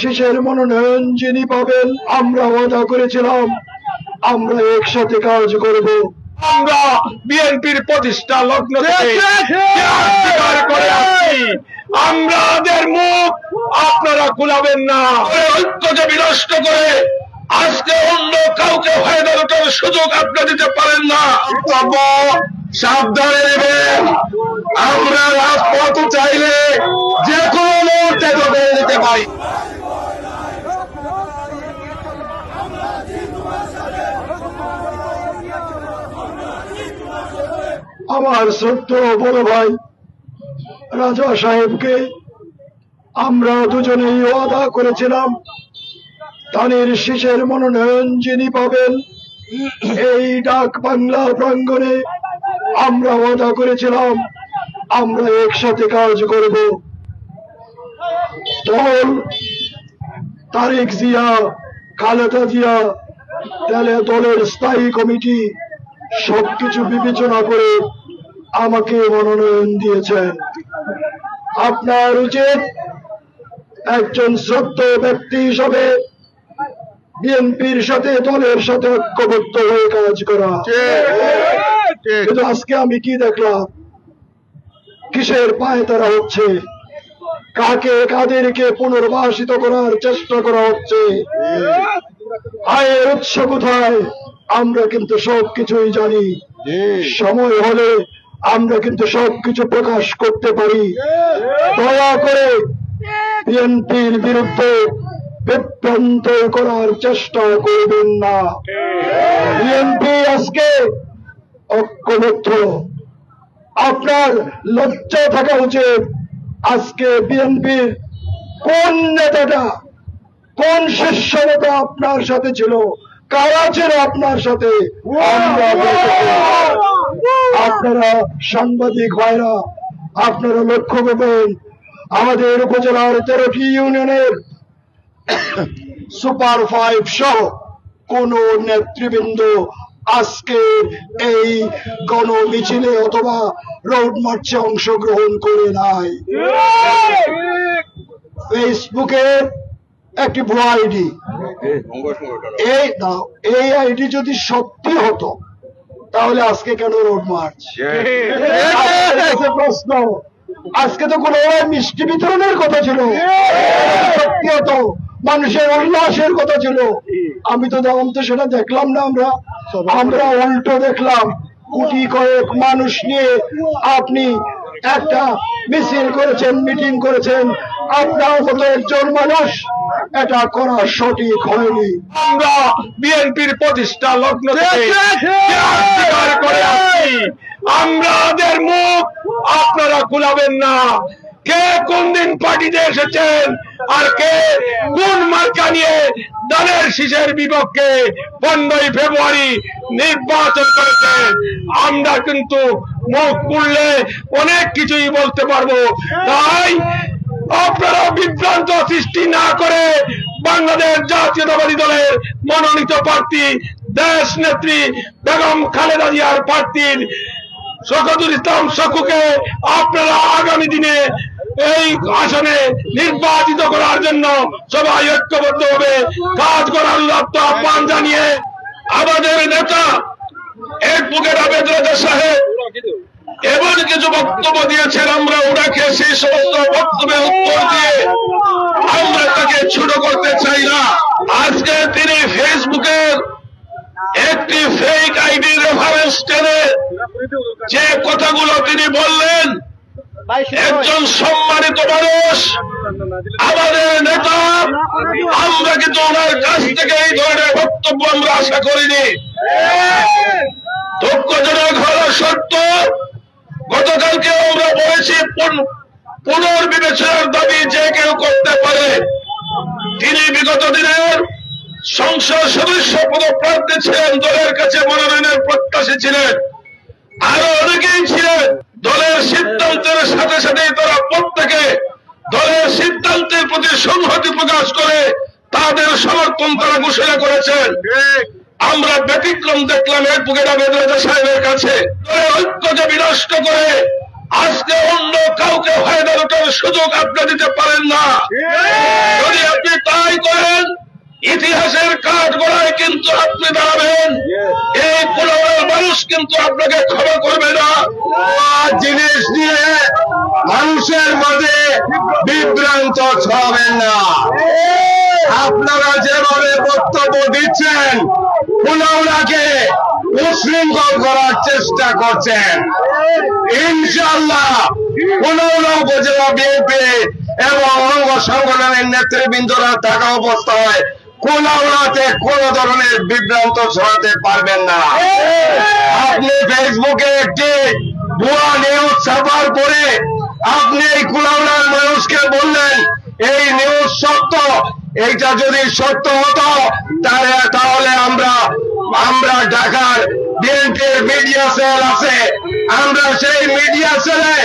শেষের মনোনয়ন যিনি পাবেন আমরা ওয়াদা করেছিলাম আমরা একসাথে কাজ করব। আমরা বিএনপির প্রতিষ্ঠা লগ্ন করে আসছি। আমাদের মুখ আপনারা খুলাবেন না। ঐক্যকে বিনষ্ট করে আজকে অন্য কাউকে লুটার সুযোগ আপনি দিতে পারেন না। সাবধানে নেবেন আমরা রাজপথ চাইলে যে কোনো মুহূর্তে ঢুকে যেতে পারি আমার সত্য বড় ভাই রাজা সাহেবকে আমরা দুজনেই ওয়াদা করেছিলাম। ধানের শীষের মনোনয়ন যিনি পাবেন, এই ডাক বাংলা প্রাঙ্গণে আমরা ওয়াদা করেছিলাম, আমরা একসাথে কাজ করব। দল, তারেক জিয়া, খালেদা জিয়া দলের স্থায়ী কমিটি সবকিছু বিবেচনা করে আমাকে মনোনয়ন দিয়েছেন। আপনার উচিত একজন শ্রদ্ধ ব্যক্তি হিসাবে বিএনপির সাথে, দলের সাথে ঐক্যবদ্ধ হয়ে কাজ করা। কিন্তু আজকে আমি কি দেখলাম? কিসের পায়ে তারা হচ্ছে? কাকে কাদেরকে পুনর্বাসিত করার চেষ্টা করা হচ্ছে? আয়ের উৎস কোথায়? আমরা কিন্তু সবকিছুই জানি। সময় হলে আমরা কিন্তু সবকিছু প্রকাশ করতে পারি। দয়া করে বিএনপির বিরুদ্ধে বিভ্রান্ত করার চেষ্টা করবেন না। বিএনপি আজকে ঐক্যবদ্ধ। আপনার লজ্জা থাকা উচিত আজকে বিএনপির কোন নেতাটা কোন শীর্ষ নেতা আপনার সাথে ছিল। কারা ছিল আপনার সাথে। আপনারা সাংবাদিক ভাইরা আপনারা লক্ষ্য করবেন আমাদের উপজেলার তেরোটি ইউনিয়নের সুপার ফাইভ সহ কোন নেতৃবৃন্দ আজকে এই গণ মিছিলে অথবা রোড মার্চে অংশগ্রহণ করে নাই। ফেসবুকে একটি ভুয়া আইডি। এই দাও এই আইডি যদি সত্যি হতো তাহলে আজকে কেন রোড মার্চ প্রশ্ন আজকে তো কোন মিষ্টি বিতরণের কথা ছিল। সত্যি হতো মানুষের উল্লাসের কথা ছিল। আমি তো তখন তো সেটা দেখলাম না আমরা। আমরা উল্টো দেখলাম। কোটি কয়েক মানুষ নিয়ে আপনি একটা মিছিল করেছেন মিটিং করেছেন। আপনার মতো একজন মানুষ এটা করা সঠিক হয়নি। আমরা বিএনপির প্রতিষ্ঠা লগ্ন করে আসছি। আমাদের মুখ আপনারা খুলাবেন না। কে কোন দিন পার্টিতে এসেছেন আর কে কোন মার্কা নিয়ে দলের শীষের বিপক্ষে পনেরোই ফেব্রুয়ারি নির্বাচন করেছেন আমরা কিন্তু মুখ খুললে অনেক কিছুই বলতে পারব। তাই আপনারা বিভ্রান্ত সৃষ্টি না করে বাংলাদেশ জাতীয়তাবাদী দলের মনোনীত প্রার্থী, দেশ নেত্রী বেগম খালেদা জিয়ার প্রার্থীর শকতুল ইসলাম শকুকে আপনারা আগামী দিনে এই আসনে নির্বাচিত করার জন্য সবাই ঐক্যবদ্ধ হবে। কাজ করার লক্ষ্য আহ্বান জানিয়ে আমাদের নেতা এডভোকেট আবেদ রাজা সাহেব কিছু বক্তব্য দিয়েছেন, আমরা ওনাকে সেই সমস্ত বক্তব্যের উত্তর দিয়ে আমরা তাকে ছোট করতে চাই না। আজকে তিনি ফেসবুকের একটি ফেক আইডি রেফারেন্স টেনে যে কথাগুলো তিনি বললেন, একজন সম্মানিত মানুষ, আমাদের নেতা, আমরা কিন্তু ওনার কাছ থেকে এই ধরনের বক্তব্য আমরা আশা করিনি। দুঃখজনক হলো সত্য গতকালকে আমরা বলেছি পুনর্বিবেচনার দাবি যে কেউ করতে পারে, তিনি বিগত দিনের সংসদ সদস্য পদপ্রার্থী ছিলেন, দলের কাছে মনোনয়নের প্রত্যাশী ছিলেন। আরও অনেকেই ছিলেন, দলের সিদ্ধান্তের সাথে সাথে তারা প্রত্যেকে দলের সিদ্ধান্তের প্রতি সংহতি প্রকাশ করে তাদের সমর্থন তারা ঘোষণা করেছেন। আমরা ব্যতিক্রম দেখলাম এর পুকেরা আবেদ সাহেবের কাছে। ঐক্যকে বিনষ্ট করে আজকে অন্য কাউকে ফায়দা ওঠার সুযোগ আপনি দিতে পারেন না। যদি আপনি তাই করেন ইতিহাসের কাঠ গড়ায় কিন্তু আপনি দাঁড়াবেন। এই পুরোনো মানুষ কিন্তু আপনাকে ক্ষমা করবে না। জিনিস নিয়ে মানুষের মাঝে বিভ্রান্ত ছড়াবেন না। আপনারা যেভাবে বক্তব্য দিচ্ছেন পুনরাকে উশৃঙ্খল করার চেষ্টা করছেন। ইনশাল্লাহ পুনরা উপজেলা বিএনপি এবং অঙ্গ সংগঠনের নেতৃবৃন্দরা থাকা অবস্থায় কোনাউড়াতে কোন ধরনের বিভ্রান্ত ছড়াতে পারবেন না। আপনি ফেসবুকে একটি ভুয়া নিউজ ছাপার পরে আপনি এই কুলাউড়ার মানুষকে বললেন, এই নিউজ সত্য এইটা যদি সত্য হতো তাহলে তাহলে আমরা আমরা ঢাকার বিএনপির মিডিয়া সেল আছে। আমরা সেই মিডিয়া সেলে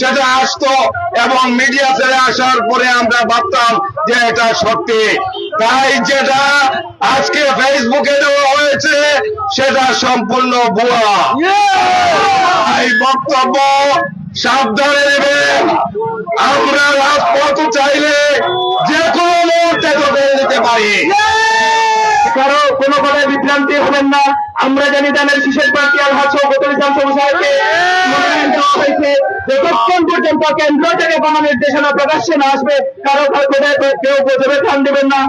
সেটা আসতো এবং মিডিয়া সেলে আসার পরে আমরা ভাবতাম যে এটা সত্যি। তাই যেটা আজকে ফেসবুকে দেওয়া হয়েছে সেটা সম্পূর্ণ ভুয়া। এই বক্তব্য সাবধানে নেবেন। আমরা রাজপথ চাইলে যে কোনো মুহূর্তে দখল দিতে পারি। কারও কোনো কথায় বিভ্রান্তি হবেন না। আমরা জানি দানের শিশের প্রার্থী আর দেওয়া হয়েছে। যতক্ষণ পর্যন্ত কেন্দ্র থেকে কোনো নির্দেশনা প্রকাশ্যে না আসবে, কারও কোথায় কেউ বোঝাবে কান দেবেন না।